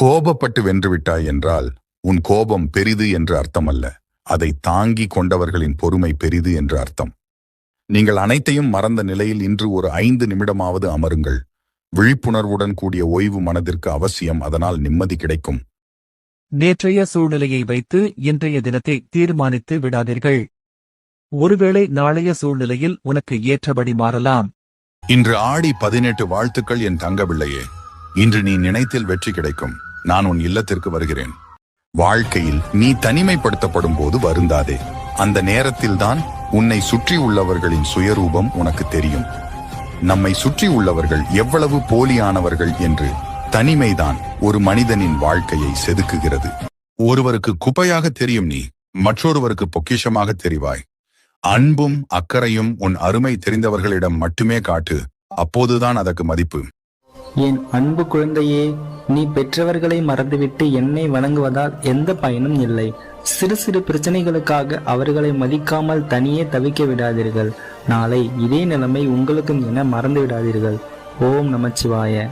கோபப்பட்டு வென்றுவிட்டாய் என்றால் உன் கோபம் பெரிது என்று அர்த்தமல்ல. அதை தாங்கி கொண்டவர்களின் பொறுமை பெரிது என்று அர்த்தம். நீங்கள் அனைத்தையும் மறந்த நிலையில் இன்று ஒரு ஐந்து நிமிடமாவது அமருங்கள். விழிப்புணர்வுடன் கூடிய ஓய்வு மனதிற்கு அவசியம். அதனால் நிம்மதி கிடைக்கும். நேற்றைய சூழ்நிலையை வைத்து இன்றைய தினத்தை தீர்மானித்து விடாதீர்கள். ஒருவேளை நாளைய சூழ்நிலையில் உனக்கு ஏற்றபடி மாறலாம். இன்று ஆடி பதினெட்டு வாழ்த்துக்கள் என் தங்கபிள்ளையே இன்று நீ நினைத்தில் வெற்றி கிடைக்கும். நான் உன் இல்லத்திற்கு வருகிறேன். வாழ்க்கையில் நீ தனிமைப்படுத்தப்படும் போது வருந்தாதே. அந்த நேரத்தில்தான் உன்னை சுற்றி உள்ளவர்களின் சுயரூபம் உனக்கு தெரியும். நம்மை சுற்றி உள்ளவர்கள் எவ்வளவு போலியானவர்கள் என்று தனிமைதான் ஒரு மனிதனின் வாழ்க்கையை செதுக்குகிறது. ஒருவருக்கு குப்பையாக தெரியும் நீ மற்றொருவருக்கு பொக்கிஷமாக தெரிவாய். அன்பும் அக்கறையும் உன் அருமை தெரிந்தவர்களிடம் மட்டுமே காட்டு அப்போதுதான் அதற்கு மதிப்பு. என் அன்பு குழந்தையே நீ பெற்றவர்களை மறந்துவிட்டு என்னை வணங்குவதால் எந்த பயனும் இல்லை. சிறு சிறு பிரச்சனைகளுக்காக அவர்களை மதிக்காமல் தனியே தவிக்க விடாதீர்கள். நாளை இதே நிலைமை உங்களுக்கும் என மறந்து விடாதீர்கள். ஓம் நமச்சிவாய.